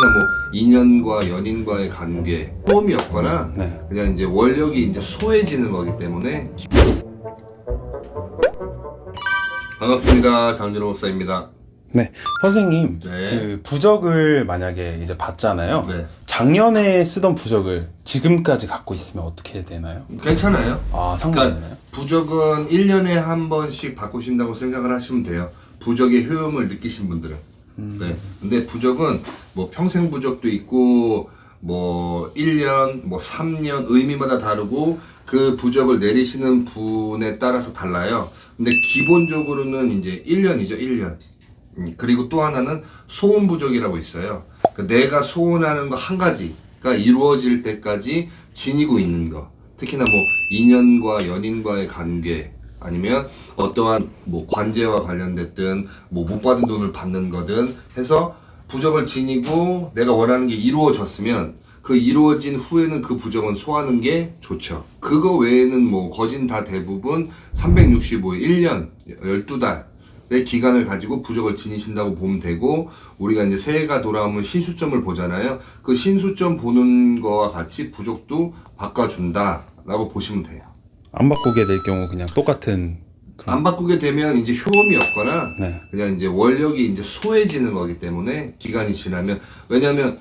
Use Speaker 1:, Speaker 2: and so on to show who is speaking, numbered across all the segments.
Speaker 1: 특히나 뭐 인연과 연인과의 관계 호흡이 없거나
Speaker 2: 네.
Speaker 1: 그냥 이제 원력이 이제 소외지는 거기 때문에 반갑습니다 장준호 목사입니다
Speaker 2: 네. 선생님,
Speaker 1: 네.
Speaker 2: 그 부적을 만약에 이제 봤잖아요.
Speaker 1: 네
Speaker 2: 작년에 쓰던 부적을 지금까지 갖고 있으면 어떻게 되나요?
Speaker 1: 괜찮아요
Speaker 2: 아, 상관없나요?
Speaker 1: 부적은 1년에 한 번씩 바꾸신다고 생각을 하시면 돼요 부적의 효용을 느끼신 분들은 네. 근데 부적은 뭐 평생 부적도 있고 뭐 1년, 뭐 3년 의미마다 다르고 그 부적을 내리시는 분에 따라서 달라요. 근데 기본적으로는 이제 1년이죠, 1년. 음, 그리고 또 하나는 소원 부적이라고 있어요. 그 내가 소원하는 거 한 가지가 이루어질 때까지 지니고 있는 거. 특히나 뭐 인연과 연인과의 관계 아니면 어떠한 뭐 관제와 관련됐든 뭐 못 받은 돈을 받는 거든 해서 부적을 지니고 내가 원하는 게 이루어졌으면 그 이루어진 후에는 그 부적은 소화하는 게 좋죠. 그거 외에는 뭐 거진 다 대부분 365일, 1년, 12달의 기간을 가지고 부적을 지니신다고 보면 되고 우리가 이제 새해가 돌아오면 신수점을 보잖아요. 그 신수점 보는 거와 같이 부적도 바꿔준다라고 보시면 돼요.
Speaker 2: 안 바꾸게 될 경우 그냥 똑같은 그런
Speaker 1: 안 바꾸게 되면 이제 효험이 없거나
Speaker 2: 네.
Speaker 1: 그냥 이제 원력이 이제 소외지는 거기 때문에 기간이 지나면 왜냐하면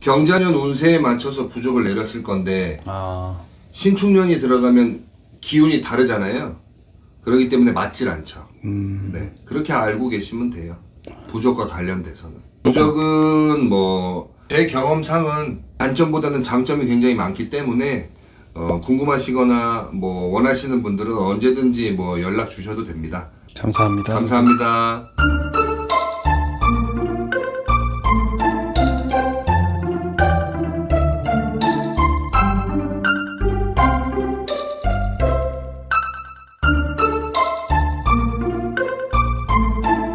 Speaker 1: 경자년 운세에 맞춰서 부족을 내렸을 건데
Speaker 2: 아,
Speaker 1: 신축년이 들어가면 기운이 다르잖아요. 그렇기 때문에 맞질 않죠.
Speaker 2: 음,
Speaker 1: 네 그렇게 알고 계시면 돼요. 부족과 관련돼서는 부족은 뭐 제 경험상은 단점보다는 장점이 굉장히 많기 때문에 어, 궁금하시거나 뭐 원하시는 분들은 언제든지 뭐 연락 주셔도 됩니다.
Speaker 2: 감사합니다.
Speaker 1: 감사합니다.